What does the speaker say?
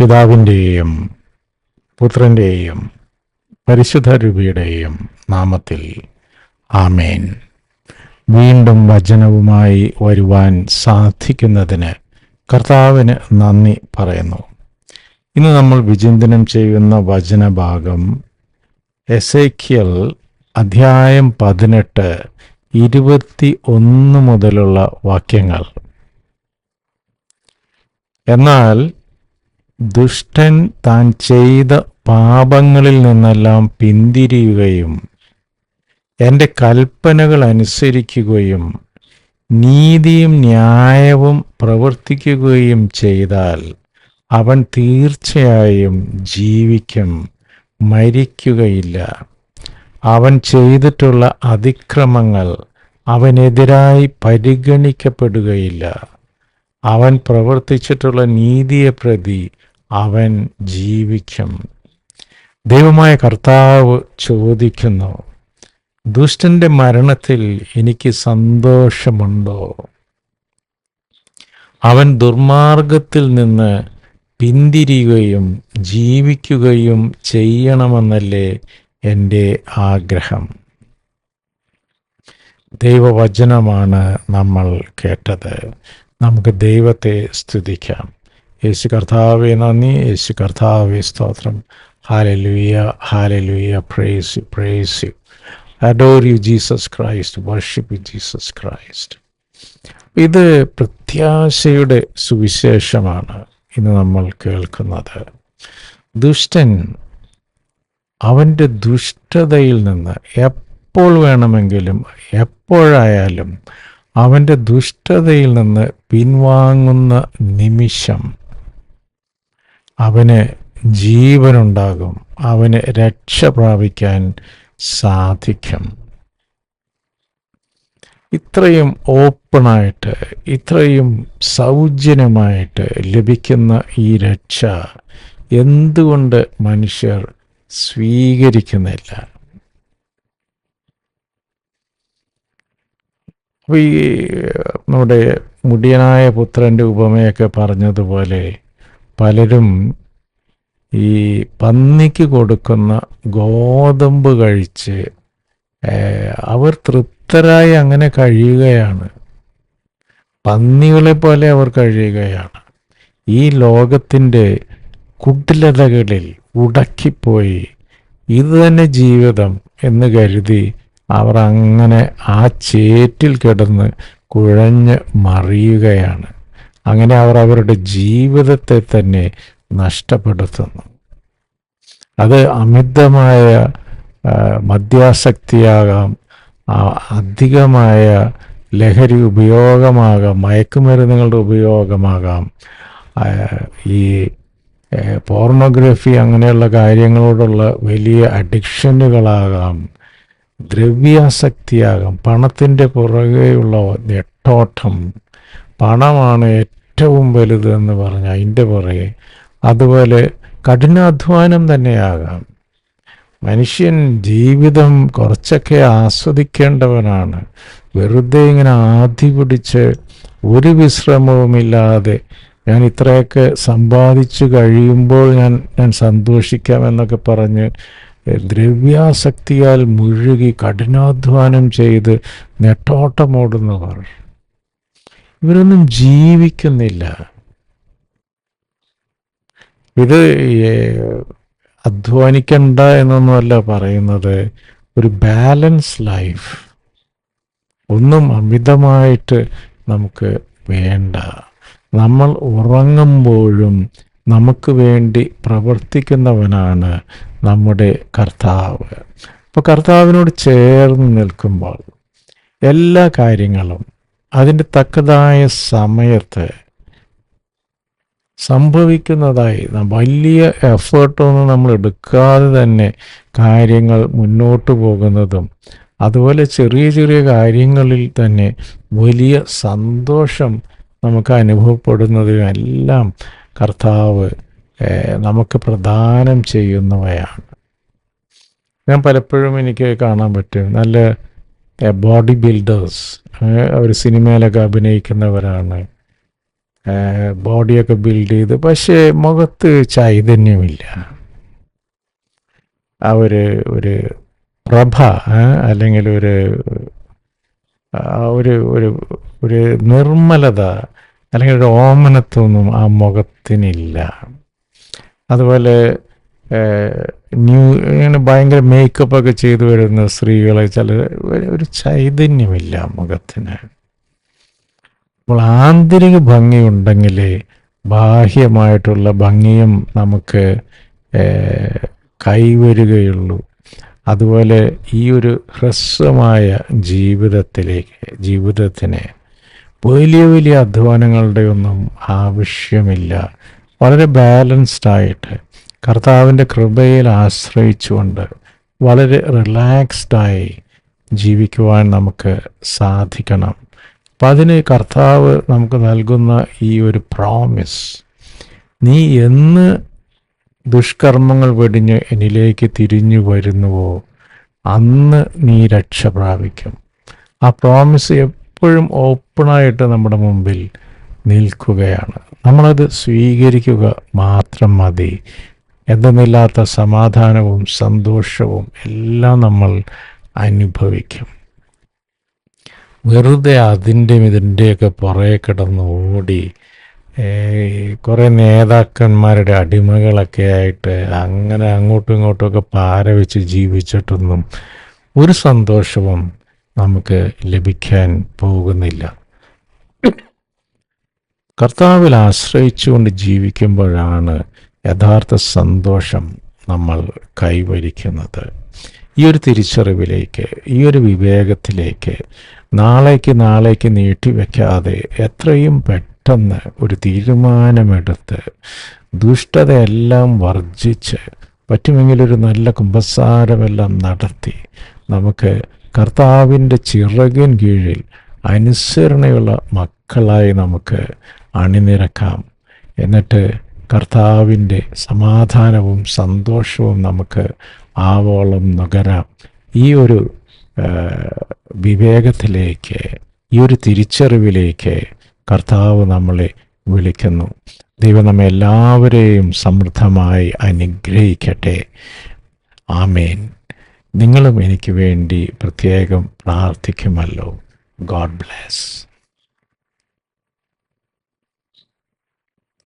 പിതാവിന്റെയും പുത്രന്റെയും പരിശുദ്ധ രൂപിയുടെയും നാമത്തിൽ ആമേൻ. വീണ്ടും വചനവുമായി വരുവാൻ സാധിക്കുന്നതിന് കർത്താവിന് നന്ദി പറയുന്നു. ഇന്ന് നമ്മൾ വിചിന്തനം ചെയ്യുന്ന വചനഭാഗം എസേക്കിയൽ അധ്യായം പതിനെട്ട് ഇരുപത്തി ഒന്ന് മുതലുള്ള വാക്യങ്ങൾ. എന്നാൽ ദുഷ്ടൻ താൻ ചെയ്ത പാപങ്ങളിൽ നിന്നെല്ലാം പിന്തിരിയുകയും എന്റെ കൽപ്പനകൾ അനുസരിക്കുകയും നീതിയും ന്യായവും പ്രവർത്തിക്കുകയും ചെയ്താൽ അവൻ തീർച്ചയായും ജീവിക്കും മരിക്കുകയില്ല. അവൻ ചെയ്തിട്ടുള്ള അതിക്രമങ്ങൾ അവനെതിരായി പരിഗണിക്കപ്പെടുകയില്ല. അവൻ പ്രവർത്തിച്ചിട്ടുള്ള നീതിയെ പ്രതി അവൻ ജീവിക്കും. ദൈവമായ കർത്താവ് ചോദിക്കുന്നു ദുഷ്ടന്റെ മരണത്തിൽ എനിക്ക് സന്തോഷമുണ്ടോ? അവൻ ദുർമാർഗത്തിൽ നിന്ന് പിന്തിരിയുകയും ജീവിക്കുകയും ചെയ്യണമെന്നല്ലേ എന്റെ ആഗ്രഹം. ദൈവവചനമാണ് നമ്മൾ കേട്ടത്. നമുക്ക് ദൈവത്തെ സ്തുതിക്കാം. യേശു കർത്താവെ നന്ദി. യേശു കർത്താവെ സ്തോത്രം. Hallelujah hallelujah praise you praise you adore you Jesus Christ worship you Jesus Christ ഇത് പ്രത്യാശയുടെ സുവിശേഷമാണ് ഇന്ന് നമ്മൾ കേൾക്കുന്നത്. ദുഷ്ടൻ അവന്റെ ദുഷ്ടതയിൽ നിന്ന് എപ്പോൾ വേണമെങ്കിലും എപ്പോഴായാലും അവന്റെ ദുഷ്ടതയിൽ നിന്ന് പിൻവാങ്ങുന്ന നിമിഷം അവന് ജീവനുണ്ടാകും. അവന് രക്ഷ പ്രാപിക്കാൻ സാധിക്കും. ഇത്രയും ഓപ്പണായിട്ട് ഇത്രയും സൗജന്യമായിട്ട് ലഭിക്കുന്ന ഈ രക്ഷ എന്തുകൊണ്ട് മനുഷ്യർ സ്വീകരിക്കുന്നില്ല? അപ്പോൾ ഈ നമ്മുടെ മുടിയനായ പുത്രന്റെ ഉപമയൊക്കെ പറഞ്ഞതുപോലെ പലരും ഈ പന്നിക്ക് കൊടുക്കുന്ന ഗോതമ്പ് കഴിച്ച് അവർ തൃപ്തരായി അങ്ങനെ കഴിയുകയാണ്. പന്നികളെ പോലെ അവർ കഴിയുകയാണ്. ഈ ലോകത്തിന്റെ കുട്ടിലതകളിൽ ഉടക്കിപ്പോയി ഇത് തന്നെ ജീവിതം എന്ന് കരുതി അവർ അങ്ങനെ ആ ചേറ്റിൽ കിടന്ന് കുഴഞ്ഞ് മറിയുകയാണ്. അങ്ങനെ അവർ അവരുടെ ജീവിതത്തെ തന്നെ നഷ്ടപ്പെടുത്തുന്നു. അത് അമിതമായ മദ്യാസക്തിയാകാം അധികമായ ലഹരി ഉപയോഗമാകാം മയക്കുമരുന്നുകളുടെ ഉപയോഗമാകാം. ഈ പോർണോഗ്രഫി അങ്ങനെയുള്ള കാര്യങ്ങളോടുള്ള വലിയ അഡിക്ഷനുകളാകാം ദ്രവ്യാസക്തിയാകാം പണത്തിന്റെ പുറകെയുള്ള നെട്ടോട്ടം. പണമാണ് ഏറ്റവും വലുത് എന്ന് പറഞ്ഞ അതിന്റെ പുറകെ അതുപോലെ കഠിനാധ്വാനം തന്നെയാകാം. മനുഷ്യൻ ജീവിതം കുറച്ചൊക്കെ ആസ്വദിക്കേണ്ടവനാണ്. വെറുതെ ഇങ്ങനെ ആധി പിടിച്ച് ഒരു വിശ്രമവുമില്ലാതെ ഞാൻ ഇത്രയൊക്കെ സമ്പാദിച്ചു കഴിയുമ്പോൾ ഞാൻ ഞാൻ സന്തോഷിക്കാമെന്നൊക്കെ പറഞ്ഞ് ദ്രവ്യാസക്തിയാൽ മുഴുകി കഠിനാധ്വാനം ചെയ്ത് നെട്ടോട്ടമോടുന്നവർ. ഇവരൊന്നും ജീവിക്കുന്നില്ല. ഇത് അധ്വാനിക്കണ്ട എന്നൊന്നുമല്ല പറയുന്നത്. ഒരു ബാലൻസ് ലൈഫ്. ഒന്നും അമിതമായിട്ട് നമുക്ക് വേണ്ട. നമ്മൾ ഉറങ്ങുമ്പോഴും നമുക്ക് വേണ്ടി പ്രവർത്തിക്കുന്നവനാണ് നമ്മുടെ കർത്താവ്. അപ്പോൾ കർത്താവിനോട് ചേർന്ന് നിൽക്കുമ്പോൾ എല്ലാ കാര്യങ്ങളും അതിന്റെ തക്കതായ സമയത്ത് സംഭവിക്കുന്നതായി വലിയ എഫേർട്ടൊന്നും നമ്മൾ എടുക്കാതെ തന്നെ കാര്യങ്ങൾ മുന്നോട്ട് പോകുന്നതും അതുപോലെ ചെറിയ ചെറിയ കാര്യങ്ങളിൽ തന്നെ വലിയ സന്തോഷം നമുക്ക് അനുഭവപ്പെടുന്നതിനും എല്ലാം കർത്താവ് നമുക്ക് പ്രദാനം ചെയ്യുന്നവയാണ്. ഞാൻ പലപ്പോഴും എനിക്ക് കാണാൻ പറ്റും. നല്ല ബോഡി ബിൽഡേഴ്സ്. അവർ സിനിമയിലൊക്കെ അഭിനയിക്കുന്നവരാണ്. ബോഡിയൊക്കെ ബിൽഡ് ചെയ്ത് പക്ഷേ മുഖത്ത് ചൈതന്യമില്ല. അവർ ഒരു പ്രഭ അല്ലെങ്കിൽ ഒരു ഒരു ഒരു ഒരു നിർമ്മലത അല്ലെങ്കിൽ ഒരു ഓമനത്വമൊന്നും ആ മുഖത്തിനില്ല. അതുപോലെ ന്യൂ ഇങ്ങനെ ഭയങ്കര മേക്കപ്പ് ഒക്കെ ചെയ്തു വരുന്ന സ്ത്രീകളെ ചില ഒരു- ചൈതന്യമില്ല മുഖത്തിന്. അപ്പോൾ ആന്തരിക ഭംഗിയുണ്ടെങ്കിലേ ബാഹ്യമായിട്ടുള്ള ഭംഗിയും നമുക്ക് കൈവരുകയുള്ളൂ. അതുപോലെ ഈ ഒരു ഹ്രസ്വമായ ജീവിതത്തിലേക്ക് ജീവിതത്തിന് വലിയ വലിയ അധ്വാനങ്ങളുടെ ഒന്നും ആവശ്യമില്ല. വളരെ ബാലൻസ്ഡ് ആയിട്ട് കർത്താവിന്റെ കൃപയിൽ ആശ്രയിച്ചുകൊണ്ട് വളരെ റിലാക്സ്ഡായി ജീവിക്കുവാൻ നമുക്ക് സാധിക്കണം. അപ്പം അതിന് കർത്താവ് നമുക്ക് നൽകുന്ന ഈ ഒരു പ്രോമിസ് നീ എന്ന് ദുഷ്കർമ്മങ്ങൾ വെടിഞ്ഞ് എന്നിലേക്ക് തിരിഞ്ഞു വരുന്നുവോ അന്ന് നീ രക്ഷ പ്രാപിക്കും. ആ പ്രോമിസ് എപ്പോഴും ഓപ്പണായിട്ട് നമ്മുടെ മുമ്പിൽ നിൽക്കുകയാണ്. നമ്മളത് സ്വീകരിക്കുക മാത്രം മതി. എന്തെന്നില്ലാത്ത സമാധാനവും സന്തോഷവും എല്ലാം നമ്മൾ അനുഭവിക്കും. വെറുതെ അതിന്റെയും ഇതിന്റെയൊക്കെ പുറകെ കിടന്ന് ഓടി കുറേ നേതാക്കന്മാരുടെ അടിമകളൊക്കെ ആയിട്ട് അങ്ങനെ അങ്ങോട്ടും ഇങ്ങോട്ടുമൊക്കെ പാര വെച്ച് ജീവിച്ചിട്ടൊന്നും ഒരു സന്തോഷവും നമുക്ക് ലഭിക്കാൻ പോകുന്നില്ല. കർത്താവിൽ ആശ്രയിച്ചുകൊണ്ട് ജീവിക്കുമ്പോഴാണ് യഥാർത്ഥ സന്തോഷം നമ്മൾ കൈവരിക്കുന്നത്. ഈ ഒരു തിരിച്ചറിവിലേക്ക് ഈ ഒരു വിവേകത്തിലേക്ക് നാളേക്ക് നാളേക്ക് നീട്ടിവെക്കാതെ എത്രയും പെട്ടെന്ന് ഒരു തീരുമാനമെടുത്ത് ദുഷ്ടതയെല്ലാം വർജിച്ച് പറ്റുമെങ്കിൽ ഒരു നല്ല കുമ്പസാരമെല്ലാം നടത്തി നമുക്ക് കർത്താവിന്റെ ചിറകിൻ കീഴിൽ അനുസരണയുള്ള മക്കളായി നമുക്ക് അണിനിരക്കാം. എന്നിട്ട് കർത്താവിന്റെ സമാധാനവും സന്തോഷവും നമുക്ക് ആവോളം നുകരാം. ഈ ഒരു വിവേകത്തിലേക്ക് ഈ ഒരു തിരിച്ചറിവിലേക്ക് കർത്താവ് നമ്മളെ വിളിക്കുന്നു. ദൈവം നമ്മെ എല്ലാവരെയും സമൃദ്ധമായി അനുഗ്രഹിക്കട്ടെ. ആമേൻ. നിങ്ങളും എനിക്ക് വേണ്ടി പ്രത്യേകം പ്രാർത്ഥിക്കുമല്ലോ. God bless.